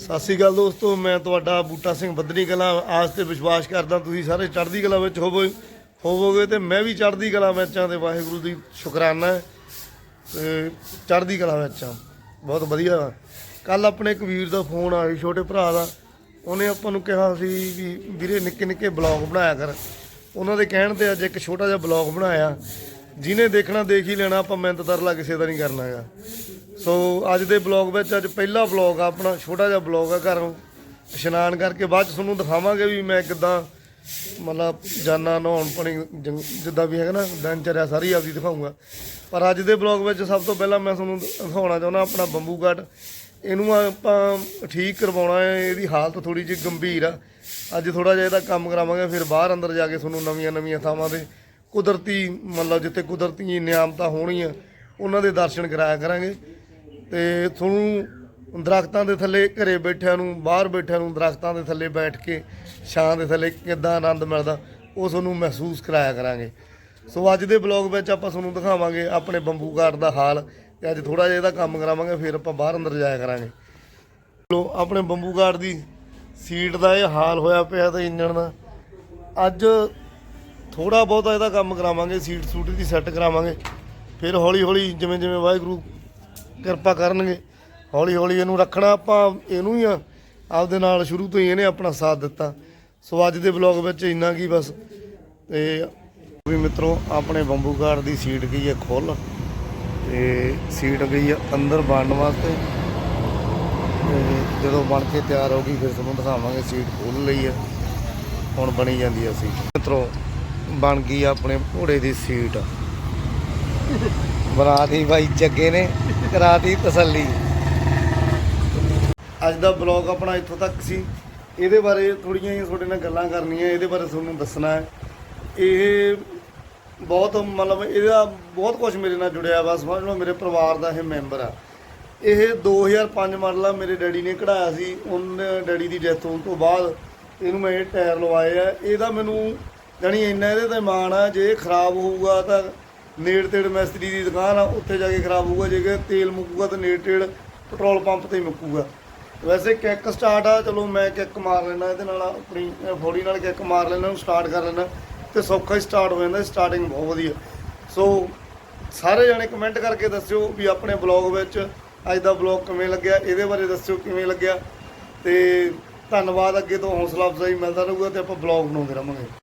ਸਤਿ ਸ਼੍ਰੀ ਅਕਾਲ ਦੋਸਤੋ, ਮੈਂ ਤੁਹਾਡਾ ਬੂਟਾ ਸਿੰਘ ਬੱਦਰੀ ਕਲਾ। ਆਸ ਤੇ ਵਿਸ਼ਵਾਸ ਕਰਦਾ ਤੁਸੀਂ ਸਾਰੇ ਚੜ੍ਹਦੀ ਕਲਾ ਵਿੱਚ ਹੋਵੋ ਹੋਵੋਗੇ ਤੇ ਮੈਂ ਵੀ ਚੜ੍ਹਦੀ ਕਲਾ ਵਿੱਚ ਆ ਤੇ ਵਾਹਿਗੁਰੂ ਦੀ ਸ਼ੁਕਰਾਨਾ ਹੈ ਤੇ ਚੜ੍ਹਦੀ ਕਲਾ ਵਿੱਚ ਬਹੁਤ ਵਧੀਆ। ਕੱਲ ਆਪਣੇ ਇੱਕ ਵੀਰ ਦਾ ਫੋਨ ਆਇਆ ਛੋਟੇ ਭਰਾ ਦਾ। ਉਹਨੇ ਆਪਾਂ ਨੂੰ ਕਿਹਾ ਸੀ ਵੀ ਵੀਰੇ ਨਿੱਕੇ ਨਿੱਕੇ ਬਲੌਗ ਬਣਾਇਆ ਕਰ। ਉਹਨਾਂ ਦੇ ਕਹਿਣ ਤੇ ਅੱਜ ਇੱਕ ਛੋਟਾ ਜਿਹਾ ਬਲੌਗ ਬਣਾਇਆ। ਜਿਹਨੇ ਦੇਖਣਾ ਦੇਖ ਹੀ ਲੈਣਾ, ਆਪਾਂ ਮਿਹਨਤ ਤਰਲਾ ਕਿਸੇ ਦਾ ਨਹੀਂ ਕਰਨਾ ਹੈਗਾ। ਸੋ ਅੱਜ ਦੇ ਬਲੌਗ ਵਿੱਚ ਅੱਜ ਪਹਿਲਾ ਬਲੌਗ ਆ, ਆਪਣਾ ਛੋਟਾ ਜਿਹਾ ਬਲੌਗ ਆ ਘਰੋਂ। ਇਸ਼ਨਾਨ ਕਰਕੇ ਬਾਅਦ ਚ ਤੁਹਾਨੂੰ ਦਿਖਾਵਾਂਗੇ ਵੀ ਮੈਂ ਕਿੱਦਾਂ ਮਤਲਬ ਜਾਨਾ, ਨਹਾਉਣ ਪਾਣੀ, ਜੰਗ- ਜਿੱਦਾਂ ਵੀ ਹੈਗਾ ਨਾ, ਦਿਨਚਰਿਆ ਸਾਰੀ ਆਪਦੀ ਦਿਖਾਊਂਗਾ। ਪਰ ਅੱਜ ਦੇ ਬਲੌਗ ਵਿੱਚ ਸਭ ਤੋਂ ਪਹਿਲਾਂ ਮੈਂ ਤੁਹਾਨੂੰ ਦਿਖਾਉਣਾ ਚਾਹੁੰਦਾ ਆਪਣਾ ਬੰਬੂ ਗਾਰਡ ਇਹਨੂੰ ਆਪਾਂ ਠੀਕ ਕਰਵਾਉਣਾ ਹੈ, ਇਹਦੀ ਹਾਲਤ ਥੋੜੀ ਜਿਹੀ ਗੰਭੀਰ ਆ। ਅੱਜ ਥੋੜਾ ਜਿਹਾ ਇਹਦਾ ਕੰਮ ਕਰਾਵਾਂਗੇ, ਫਿਰ ਬਾਹਰ ਅੰਦਰ ਜਾ ਕੇ ਤੁਹਾਨੂੰ ਨਵੀਆਂ ਨਵੀਆਂ ਥਾਵਾਂ ਦੇ ਕੁਦਰਤੀ ਮਤਲਬ ਜਿੱਥੇ ਕੁਦਰਤੀ ਨਿਆਮਤਾਂ ਹੋਣੀਆਂ, ਉਹਨਾਂ ਦੇ ਦਰਸ਼ਨ ਕਰਾਇਆ ਕਰਾਂਗੇ। ਤੇ ਤੁਹਾਨੂੰ ਦਰਖਤਾਂ ਦੇ ਥੱਲੇ ਘਰੇ ਬੈਠਿਆਂ ਨੂੰ, ਬਾਹਰ ਬੈਠਿਆਂ ਨੂੰ ਦਰਖਤਾਂ ਦੇ ਥੱਲੇ ਬੈਠ ਕੇ, ਛਾਂ ਦੇ ਥੱਲੇ ਕਿੱਦਾਂ ਆਨੰਦ ਮਿਲਦਾ, ਉਹ ਤੁਹਾਨੂੰ ਮਹਿਸੂਸ ਕਰਾਇਆ ਕਰਾਂਗੇ। ਸੋ ਅੱਜ ਦੇ ਬਲੌਗ ਵਿੱਚ ਆਪਾਂ ਤੁਹਾਨੂੰ ਦਿਖਾਵਾਂਗੇ ਆਪਣੇ ਬੰਬੂ ਘਾਟ ਦਾ ਹਾਲ ਤੇ ਅੱਜ ਥੋੜਾ ਜਿਹਾ ਇਹਦਾ ਕੰਮ ਕਰਾਵਾਂਗੇ, ਫਿਰ ਆਪਾਂ ਬਾਹਰ ਅੰਦਰ ਜਾਇਆ ਕਰਾਂਗੇ। ਲੋ, ਆਪਣੇ ਬੰਬੂ ਘਾਟ ਦੀ ਸੀਟ ਦਾ ਇਹ ਹਾਲ ਹੋਇਆ ਪਿਆ ਤੇ ਇੰਜਣ ਦਾ। ਅੱਜ ਥੋੜਾ ਬਹੁਤਾ ਇਹਦਾ ਕੰਮ ਕਰਾਵਾਂਗੇ, ਸੀਟ ਸੂਟ ਦੀ ਸੈੱਟ ਕਰਾਵਾਂਗੇ। ਫਿਰ ਹੌਲੀ ਹੌਲੀ ਜਿਵੇਂ ਜਿਵੇਂ ਵਾਹਿਗੁਰੂ ਕਿਰਪਾ ਕਰਨਗੇ, ਹੌਲੀ ਹੌਲੀ ਇਹਨੂੰ ਰੱਖਣਾ ਆਪਾਂ ਇਹਨੂੰ ਹੀ ਆ। ਆਪਦੇ ਨਾਲ ਸ਼ੁਰੂ ਤੋਂ ਹੀ ਇਹਨੇ ਆਪਣਾ ਸਾਥ ਦਿੱਤਾ। ਸੋ ਅੱਜ ਦੇ ਬਲੌਗ ਵਿੱਚ ਇੰਨਾ ਕੀ ਬਸ। ਤੇ ਵੀ ਮਿੱਤਰੋ, ਆਪਣੇ ਬੰਬੂ ਘਾਟ ਦੀ ਸੀਟ ਗਈ ਹੈ ਖੁੱਲ ਤੇ ਸੀਟ ਗਈ ਹੈ ਅੰਦਰ ਬਣਨ ਵਾਸਤੇ। ਤੇ ਜਦੋਂ ਬਣ ਕੇ ਤਿਆਰ ਹੋ ਗਈ, ਫਿਰ ਤੁਹਾਨੂੰ ਦਿਖਾਵਾਂਗੇ ਸੀਟ ਖੋਲ ਲਈ ਹੈ। ਹੁਣ ਬਣੀ ਜਾਂਦੀ ਹੈ ਸੀਟ। ਮਿੱਤਰੋ ਬਣ ਗਈ ਆਪਣੇ ਘੋੜੇ ਦੀ ਸੀਟ। ਬਰਾਤੀ ਬਾਈ ਜੱਗੇ ਨੇ ਕਰਾਤੀ ਤਸੱਲੀ। ਅੱਜ ਦਾ ਬਲੌਗ ਆਪਣਾ ਇੱਥੋਂ ਤੱਕ ਸੀ। ਇਹਦੇ ਬਾਰੇ ਥੋੜੀਆਂ ਜਿਹੀਆਂ ਤੁਹਾਡੇ ਨਾਲ ਗੱਲਾਂ ਕਰਨੀਆਂ, ਇਹਦੇ ਬਾਰੇ ਤੁਹਾਨੂੰ ਦੱਸਣਾ ਹੈ। ਇਹ ਬਹੁਤ, ਮਤਲਬ ਇਹਦਾ ਬਹੁਤ ਕੁਝ ਮੇਰੇ ਨਾਲ ਜੁੜਿਆ ਵਾ। ਸਮਝ ਲਓ ਮੇਰੇ ਪਰਿਵਾਰ ਦਾ ਇਹ ਮੈਂਬਰ ਆ। ਇਹ 2005 ਮਾਡਲ ਆ, ਮੇਰੇ ਡੈਡੀ ਨੇ ਕਢਾਇਆ ਸੀ। ਉਹਨੇ ਡੈਡੀ ਦੀ ਡੈਥ ਹੋਣ ਤੋਂ ਬਾਅਦ ਇਹਨੂੰ ਮੈਂ ਇਹ ਟਾਇਰ ਲਵਾਏ ਆ। ਇਹਦਾ ਮੈਨੂੰ ਜਾਣੀ ਇੰਨਾ ਇਹਦੇ ਤੇ ਮਾਣ ਆ, ਜੇ ਖਰਾਬ ਹੋਊਗਾ ਤਾਂ ਨੇੜ ਤੇੜ ਮਿਸਤਰੀ ਦੀ ਦੁਕਾਨ ਆ, ਉੱਥੇ ਜਾ ਕੇ ਖਰਾਬ ਹੋਊਗਾ, ਜੇ ਤੇਲ ਮੁੱਕੂਗਾ ਤਾਂ ਨੇੜ ਤੇੜ ਪੈਟਰੋਲ ਪੰਪ ਤੇ ਹੀ ਮੁੱਕੂਗਾ। ਵੈਸੇ ਕਿੱਕ ਸਟਾਰਟ ਆ, ਚਲੋ ਮੈਂ ਕਿੱਕ ਮਾਰ ਲੈਣਾ ਇਹਦੇ ਨਾਲ, ਆਪਣੀ ਫੋੜੀ ਨਾਲ ਕਿੱਕ ਮਾਰ ਲੈਣਾ ਉਹਨੂੰ ਸਟਾਰਟ ਕਰ ਲੈਣਾ ਤੇ ਸੌਖਾ ਹੀ ਸਟਾਰਟ ਹੋ ਜਾਂਦਾ, ਸਟਾਰਟਿੰਗ ਬਹੁਤ ਵਧੀਆ। ਸੋ ਸਾਰੇ ਜਣੇ ਕਮੈਂਟ ਕਰਕੇ ਦੱਸਿਓ ਵੀ ਆਪਣੇ ਬਲੌਗ ਵਿੱਚ ਅੱਜ ਦਾ ਬਲੌਗ ਕਿਵੇਂ ਲੱਗਿਆ, ਇਹਦੇ ਬਾਰੇ ਦੱਸਿਓ ਕਿਵੇਂ ਲੱਗਿਆ, ਤੇ ਧੰਨਵਾਦ, ਅੱਗੇ ਤੋਂ ਹੌਸਲਾ ਅਫਜ਼ਾਈ ਮਿਲਦਾ ਰਹੂਗਾ ਤੇ ਆਪਾਂ ਬਲੌਗ ਬਣਾਉਂਦੇ ਰਹਾਂਗੇ।